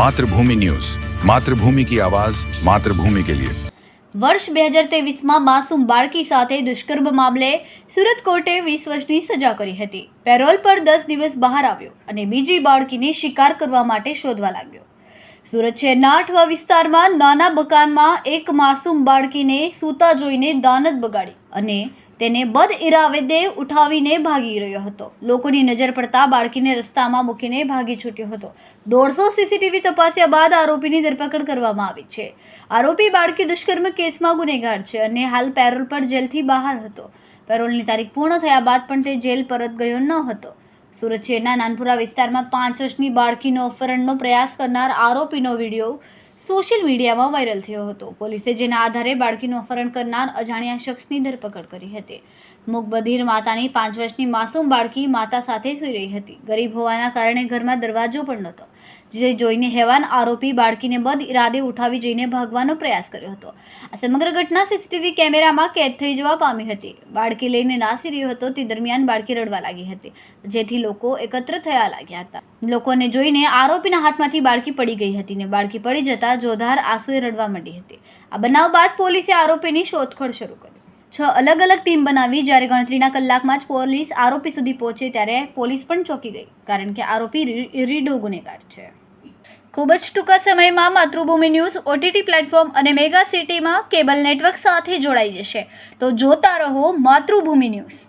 Mathrubhumi news. Mathrubhumi કી આવાઝ માતૃભૂમિ કે લિયે. વર્ષ બે હજાર તેવીસમાં માસૂમ બાળકી સાથે દુષ્કર્મ મામલે સુરત કોર્ટે વીસ વર્ષની સજા કરી હતી. પેરોલ પર દસ દિવસ બહાર આવ્યો અને બીજી બાળકીને શિકાર કરવા માટે શોધવા લાગ્યો. સુરત શહેરના અઠવા વિસ્તારમાં નાના મકાનમાં એક માસૂમ બાળકીને સૂતા જોઈને દાનત બગાડી અને તેને બદ ઇરાવેદે ઉઠાવીને ભાગી રહ્યો હતો. લોકોની નજર પડતા બાળકીને રસ્તામાં મૂકીને ભાગી છૂટ્યો હતો. દોઢસો સીસીટીવી તપાસ્યા બાદ આરોપીની ધરપકડ કરવામાં આવી છે. આરોપી બાળકી દુષ્કર્મ કેસમાં ગુનેગાર છે અને હાલ પેરોલ પર જેલથી બહાર હતો. પેરોલની તારીખ પૂર્ણ થયા બાદ પણ તે જેલ પરત ગયો ન હતો. સુરત શહેરના નાનપુરા વિસ્તારમાં પાંચ વર્ષની બાળકીનો અપહરણનો પ્રયાસ કરનાર આરોપીનો વીડિયો સોશિયલ મીડિયામાં વાયરલ થયો હતો. પોલીસે જેના આધારે બાળકીનું અપહરણ કરનાર અજાણ્યા શખ્સની ધરપકડ કરી હતી. મુખબધીર માતાની પાંચ વર્ષની માસૂમ બાળકી માતા સાથે સૂઈ રહી હતી. ગરીબ હોવાના કારણે ઘરમાં દરવાજો પણ નહોતો. જે જોઈને હેવાન આરોપી બાળકીને બદ ઇરાદે ઉઠાવી જઈને ભાગવાનો પ્રયાસ કર્યો હતો. આ સમગ્ર ઘટના સીસીટીવી કેમેરામાં કેદ થઈ જવા પામી હતી. બાળકી લઈને નાસી રહ્યો હતો, તે દરમિયાન બાળકી રડવા લાગી હતી. જેથી લોકો એકત્ર થયા લાગ્યા હતા. લોકોને જોઈને આરોપીના હાથમાંથી બાળકી પડી ગઈ હતી ને બાળકી પડી જતા જોધાર આંસુએ રડવા માંડી હતી. આ બનાવ બાદ પોલીસે આરોપીની શોધખોળ શરૂ કરી. છ અલગ અલગ ટીમ બનાવી જ્યારે ગણતરીના કલાકમાં જ પોલીસ આરોપી સુધી પહોંચે ત્યારે પોલીસ પણ ચોંકી ગઈ, કારણ કે આરોપી રીડો ગુનેગાર છે. ખૂબ જ ટૂંકા સમયમાં માતૃભૂમિ ન્યૂઝ, ઓટીટી પ્લેટફોર્મ અને મેગા સિટીમાં કેબલ નેટવર્ક સાથે જોડાઈ જશે. તો જોતા રહો માતૃભૂમિ ન્યૂઝ.